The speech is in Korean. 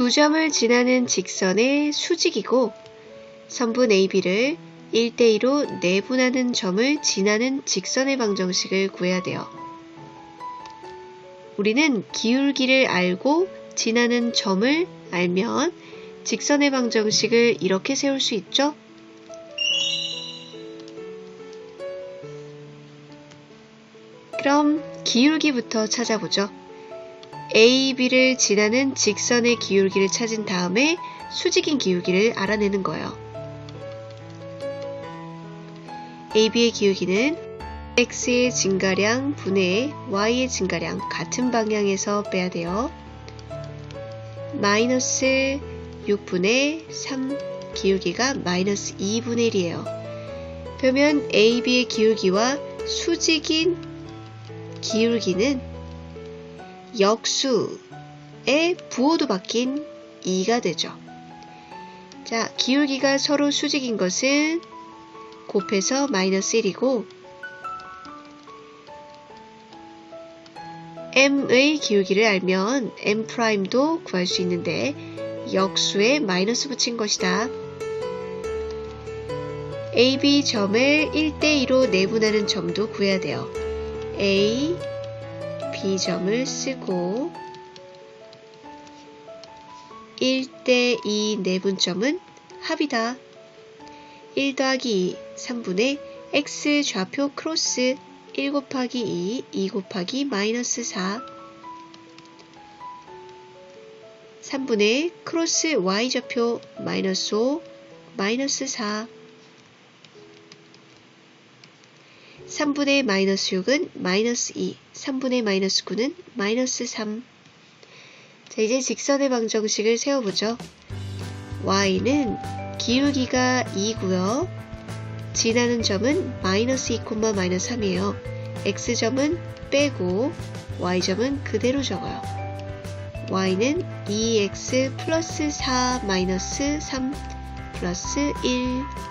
두 점을 지나는 직선의 수직이고 선분 AB를 1대2로 내분하는 점을 지나는 직선의 방정식을 구해야 돼요. 우리는 기울기를 알고 지나는 점을 알면 직선의 방정식을 이렇게 세울 수 있죠? 그럼 기울기부터 찾아보죠. AB를 지나는 직선의 기울기를 찾은 다음에 수직인 기울기를 알아내는 거예요. AB의 기울기는 X의 증가량 분의 Y의 증가량 같은 방향에서 빼야 돼요. 마이너스 6분의 3 기울기가 마이너스 2분의 1이에요. 그러면 AB의 기울기와 수직인 기울기는 역수의 부호도 바뀐 2가 되죠. 자, 기울기가 서로 수직인 것은 곱해서 마이너스 1이고 m의 기울기를 알면 m'도 구할 수 있는데 역수에 마이너스 붙인 것이다. AB 점을 1대2로 내분하는 점도 구해야 돼요. A, B점을 쓰고 1대 2 내분점은 합이다. 1 더하기 2, 3분의 x 좌표 크로스 1 곱하기 2, 2 곱하기 마이너스 4 3분의 크로스 y 좌표 마이너스 5, 마이너스 4 3분의 마이너스 6은 마이너스 2, 3분의 마이너스 9는 마이너스 3 자, 이제 직선의 방정식을 세워보죠. y는 기울기가 2고요. 지나는 점은 마이너스 2, 마이너스 3이에요. x점은 빼고 y점은 그대로 적어요. y는 2x 플러스 4 마이너스 3 플러스 1